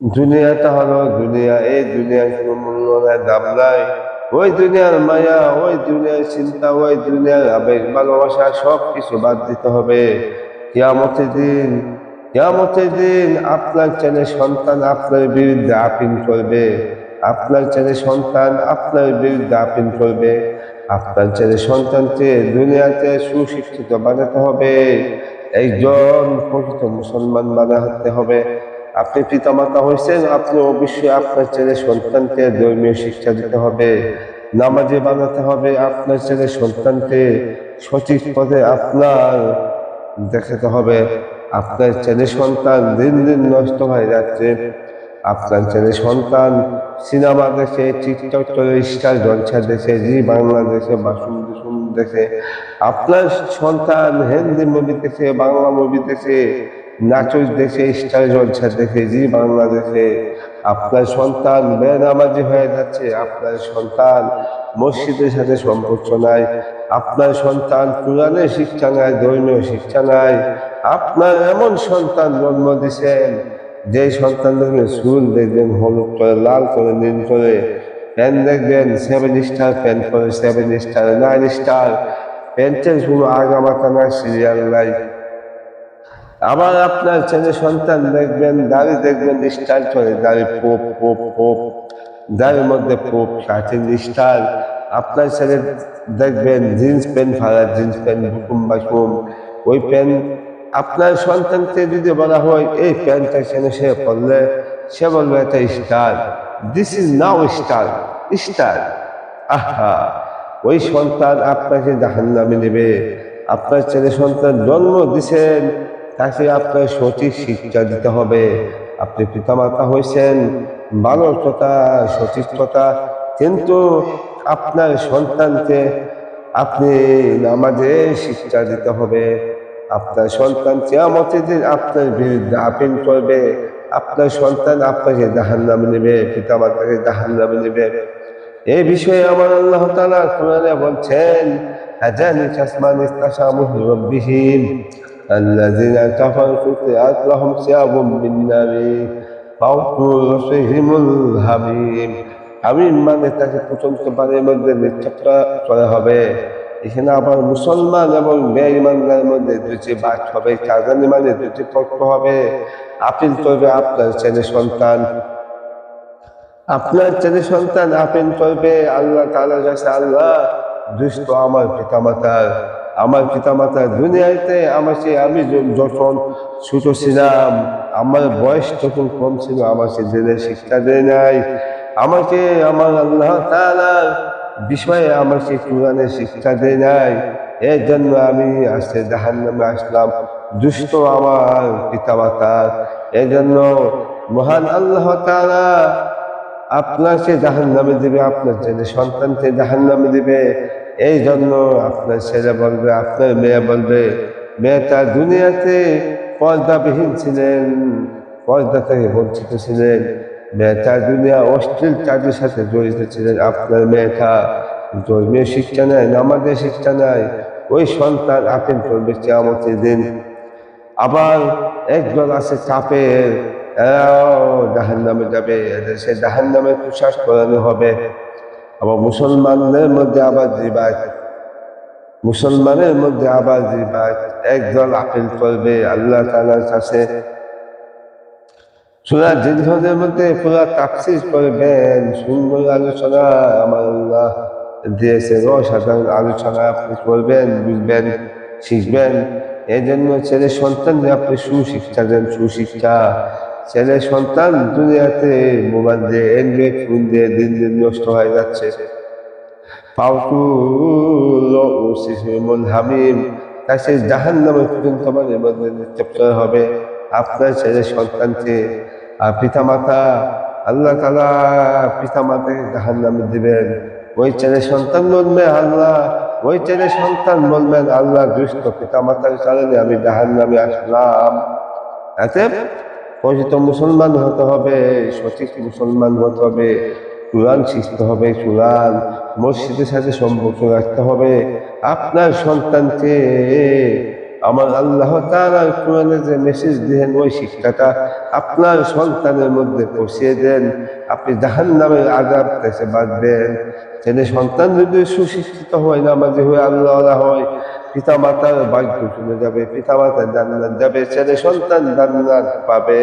দুনিয়াটা হলো দুনিয়া, এই দুনিয়ার কোনো মূল্য নাই, দাম নাই। ওই দুনিয়ার মায়া, ওই দুনিয়ার চিন্তা, ওই দুনিয়ার আবেগ, ভালোবাসা সব কিছু বাদ দিতে হবে। কিয়ামতের দিন কিয়ামতের দিন আপনার ছেলে সন্তান আপনার বিরুদ্ধে আপিল করবে। আপনার ছেলে সন্তান আপনার বিরুদ্ধে আপিল করবে। আপনার ছেলে সন্তানকে দুনিয়াতে সুশিক্ষিত বানাতে হবে। একজন প্রকৃত মুসলমান বানাতে হবে। আপনি পিতামাতা হয়েছেন, আপনি অবশ্যই আপনার ছেলে সন্তানকে ধর্মীয় শিক্ষা দিতে হবে, নামাজে বানাতে হবে, আপনার ছেলে সন্তানকে সঠিক পথে আপনার দেখাতে হবে। আপনার ছেলে সন্তান দিন দিন নষ্ট হয়ে যাচ্ছে। আপনার ছেলে সন্তান সিনেমা দেখে, টিকটক করে, স্টার জলসা দেখে, জি বাংলাদেশে দুসুন দেখে। আপনার সন্তান হিন্দি মুভি দেখে, বাংলা মুভি দেখে নাচজ দেখে স্টার জলসা দেখে জি বাংলাদেশে, আপনার সন্তান বেনামাজি হয়ে যাচ্ছে, আপনার সন্তান মসজিদের সাথে সম্পর্ক নাই, আপনার সন্তান কোরআনের শিক্ষা নাই, ধর্মীয় শিক্ষা নাই, আপনার এমন সন্তান জন্ম দিছেন যে সন্তান দেখবেন চুল দেখবেন, হলুদ করে, লাল করে, নীল করে প্যান দেখবেন সেভেন স্টার প্যান করে সেভেন স্টার নাইন স্টার প্যান্টের কোনো আগামাতা নাই সিরিয়াল নাই। আবার আপনার ছেলে সন্তান দেখবেন, দাড়ি দেখবেন স্টাইল করে দাড়ি পোপ পোপ পোপ, দাড়ির মধ্যে পোপ, শার্টের স্টাইল আপনার ছেলে দেখবেন, জিন্স প্যান্ট ফাড়া জিন্স প্যান্ট বুকুম বাকুম ওই প্যান্ট। আপনার সন্তানকে যদি বলা হয়, এই প্যান্টটা কেন সে পড়লে সে বলবে, এটা star this is now star star আহা! ওই সন্তান আপনাকে জাহান নামে নেবে। আপনার ছেলে সন্তান জন্ম দিছেন তাকে আপনার সঠিক শিক্ষা দিতে হবে। আপনি পিতামাতা হয়েছেন সঠিক কথা কিন্তু আপনার সন্তানকে আপনি নামাজে শিক্ষা দিতে হবে। আপনার সন্তান কেয়ামতের দিন আপনার বিরুদ্ধে আপিল করবে। আপনার সন্তান আপনাকে জাহান নামে নেবে, পিতামাতাকে জাহান নামে নেবে। এই বিষয়ে আমার আল্লাহ তালা কোরআনে বলছেন, হাজানি চাসমান ইস্তাসামুহ রব্বিহিম। الذين كفروا قطعت لهم ثياب من نار فوق رؤوسهم الحميم আমি মানে তাকে পর্যন্ত বাড়ির মধ্যে নিক্ষেপটা করা হবে এখানে আবার মুসলমান এবং বেঈমানদের মধ্যে দুটি বাদ হবে কাজান মানে দুটি তর্ক হবে আপিল করবে আপনার ছেলে সন্তান আপনার ছেলে সন্তান আপিল করবে আল্লাহ তাআলার কাছে আল্লাহ দুষ্ট আমার পিতামাতার আমার পিতামাতা দুনিয়াতে আমাকে আমি যখন ছোট ছিলাম, আমার বয়স তখন কম ছিল আমাকে জেনে শিক্ষা দেয় নাই। আমাকে আমার আল্লাহ তাআলার বিষয়ে আমাকে কোরআনে শিক্ষা দেয় নাই। এর জন্য আমি আজকে জাহান নামে আসলাম, দুষ্ট আমার পিতামাতার। এই জন্য মহান আল্লাহ তাআলা আপনাকে জাহান নামে দিবে, আপনার ছেলে সন্তানকে জাহান নামে দিবে। এই জন্য আপনার ছেলে বলবে, আপনার মেয়ে বলবে, মেয়েটা দুনিয়াতে পর্দাবিহীন ছিলেন, পর্দা থেকে বঞ্চিত ছিলেন। মেয়েটা দুনিয়া অশ্লীল কাজের সাথে জড়িত ছিলেন। আপনার মেয়েটা ধর্মীয় শিক্ষা নেয়, নামাজের শিক্ষা নেয়, ওই সন্তান আপিল করবে কেয়ামতের দিন। আবার একজন আছে চাপের জাহান নামে যাবে, সে জাহান নামে প্রশ্বাস করানো হবে। আবার মুসলমানদের মধ্যে আবার জিবাত, মুসলমানের মধ্যে আবার জিবাত একদল আপিল করবে আল্লাহ তালার কাছে। সুরা জিনহদের মধ্যে পুরা তাকসিস করবেন, সুন্দর আলোচনা আমার আল্লাহ দিয়েছে অসাধারণ আলোচনা আপনি করবেন, বুঝবেন, শিখবেন। এই জন্য ছেলে সন্তান আপনি সুশিক্ষা দেন, সুশিক্ষা। ছেলে সন্তান দুনিয়াতে মোবাইল দিয়ে এন্ড্রয়েড ফোন দিয়ে দিন দিন নষ্ট হয়ে যাচ্ছে। পাউকুল হামিম, তাই সেই জাহান নামে পর্যন্ত আমাদের মধ্যে নিক্ষেপ হবে। আপনার ছেলে সন্তানকে, আর পিতা মাতা আল্লাহ তালা পিতা মাতাকে জাহান নামে দিবেন। ওই ছেলে সন্তান বলবে আল্লাহ, ওই ছেলে সন্তান বলবেন আল্লাহ, দুষ্ট পিতা মাতার কারণে আমি জাহান নামে আসলাম। এতে প্রকৃত মুসলমান হতে হবে, সঠিক মুসলমান হতে হবে, কোরআন শিখতে হবে, কোরআন মসজিদের সাথে সম্পর্ক রাখতে হবে। আপনার সন্তানকে আমার আল্লাহ তাআলা কোরআনে যে মেসেজ দিলেন ওই শিক্ষাটা আপনার সন্তানের মধ্যে পৌঁছিয়ে দেন। আপনি জাহান নামের আজাব থেকে বাঁচবেন। সন্তান যদি সুশিক্ষিত হয়, নামাজি হয়ে আল্লাহ হয় পিতা মাতার ভাগ্য চলে যাবে পিতা মাতার জান্নাত যাবে ছেলে সন্তান জান্নাত পাবে।